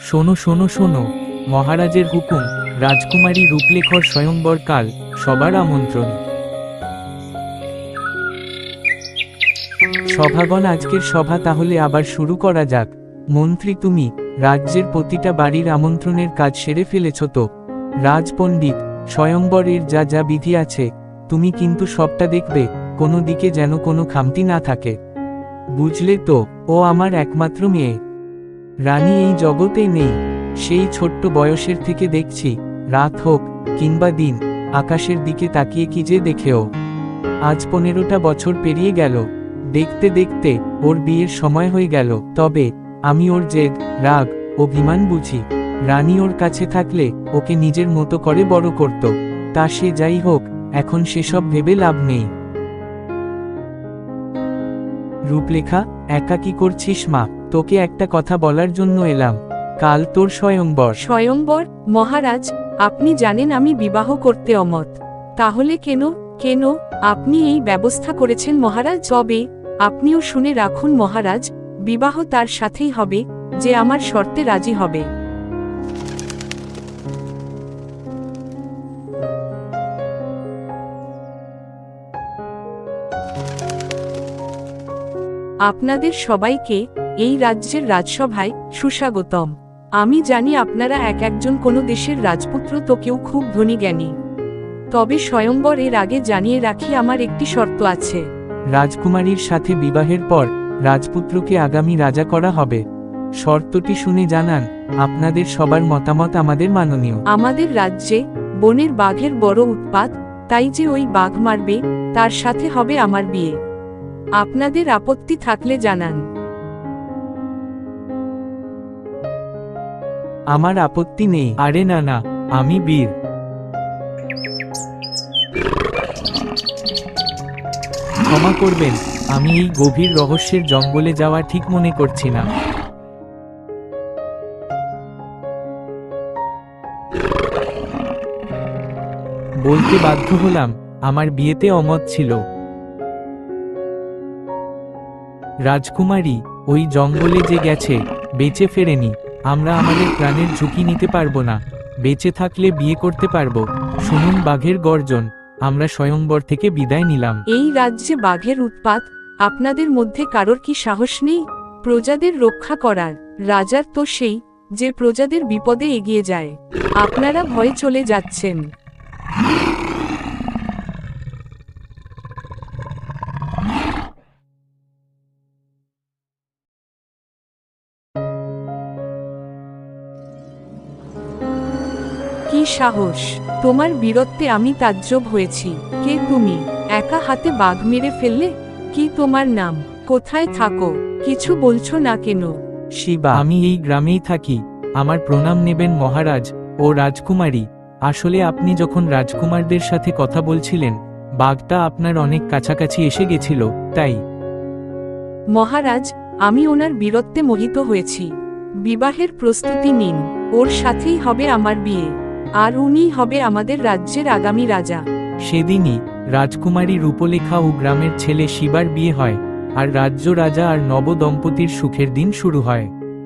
শোনো শোনো শোনো, মহারাজের হুকুম, রাজকুমারী রূপলেখর স্বয়ংবর কাল, সবার আমন্ত্রণ। সভাগণ, আজকের সভা তাহলে আবার শুরু করা যাক। মন্ত্রী, তুমি রাজ্যের প্রতিটা বাড়ির আমন্ত্রণের কাজ সেরে ফেলেছ তো? রাজপণ্ডিত স্বয়ংবরের যা যা বিধি আছে, তুমি কিন্তু সবটা দেখবে, কোনো দিকে যেন কোনো খামতি না থাকে। বুঝলে তো, ও আমার একমাত্র মেয়ে। রানী এই জগতে নেই, সেই ছোট্ট বয়সের থেকে দেখছি, রাত হোক, কিংবা দিন, আকাশের দিকে তাকিয়ে কি যে দেখেও। আজ পনেরোটা বছর পেরিয়ে গেল, দেখতে দেখতে ওর বিয়ের সময় হয়ে গেল, তবে আমি ওর জেদ, রাগ, অভিমান বুঝি। রানী ওর কাছে থাকলে ওকে নিজের মতো করে বড় করত, তা সে যাই হোক, এখন সেসব ভেবে লাভ নেই। রূপলেখা, একা কি করছিস মা? তোকে একটা কথা বলার জন্য এলাম। কাল তোর স্বয়ংবর। স্বয়ংবর? মহারাজ, আপনি জানেন আমি বিবাহ করতে অমত। তাহলে কেন কেন আপনি এই ব্যবস্থা করেছেন মহারাজ? তবে আপনিও শুনে রাখুন মহারাজ, বিবাহ তার সাথেই হবে, যে আমার শর্তে রাজি হবে। আপনাদের সবাইকে এই রাজ্যের রাজসভায় সুস্বাগতম। আমি জানি আপনারা এক একজন কোনো দেশের রাজপুত্র তো কেউ খুব ধনী জ্ঞানী। তবে স্বয়ংবর এর আগে জানিয়ে রাখি আমার একটি শর্ত আছে। রাজকুমারীর সাথে বিবাহের পর রাজপুত্রকে আগামী রাজা করা হবে। শর্তটি শুনে জানান আপনাদের সবার মতামত আমাদের মাননীয়। আমাদের রাজ্যে বনের বাঘের বড় উৎপাত তাই যে ওই বাঘ মারবে তার সাথে হবে আমার বিয়ে। আপনাদের আপত্তি থাকলে জানান। আমার আপত্তি নেই। আরে না না, আমি বীর। ক্ষমা করবেন, আমি এই গভীর রহস্যের জঙ্গলে যাওয়া ঠিক মনে করছি না। বলতে বাধ্য হলাম, আমার বিয়েতে অমত ছিল। রাজকুমারী, ওই জঙ্গলে যে গেছে, বেঁচে ফেরেনি, আমরা আমাদের প্রাণের ঝুঁকি নিতে পারব না, বেঁচে থাকলে বিয়ে করতে পারব। শুনুন বাঘের গর্জন, আমরা স্বয়ংবর থেকে বিদায় নিলাম। এই রাজ্যে বাঘের উৎপাত, আপনাদের মধ্যে কারোর কি সাহস নেই? প্রজাদের রক্ষা করার, রাজার তো সেই, যে প্রজাদের বিপদে এগিয়ে যায়। আপনারা ভয়ে চলে যাচ্ছেন। সাহস তোমার বীরত্বে আমি তাজ্জব হয়েছি। কে তুমি? একা হাতে বাঘ মেরে ফেললে? কি তোমার নাম? কোথায় থাকো? কিছু বলছো না কেন? শিবা আমি এই গ্রামেই থাকি। আমার প্রণাম নেবেন মহারাজ ও রাজকুমারী। আসলে আপনি যখন রাজকুমারদের সাথে কথা বলছিলেন বাঘটা আপনার অনেক কাছাকাছি এসে গেছিল তাই। মহারাজ আমি ওনার বীরত্বে মোহিত হয়েছি। বিবাহের প্রস্তুতি নিন ওর সাথেই হবে আমার বিয়ে। আর উনি হবে আমাদের রাজ্যের আগামী রাজা। সেদিনই রাজকুমারী রূপলেখা ও গ্রামের ছেলে শিবার বিয়ে হয়, আর রাজ্য রাজা আর নব দম্পতির সুখের দিন শুরু হয়।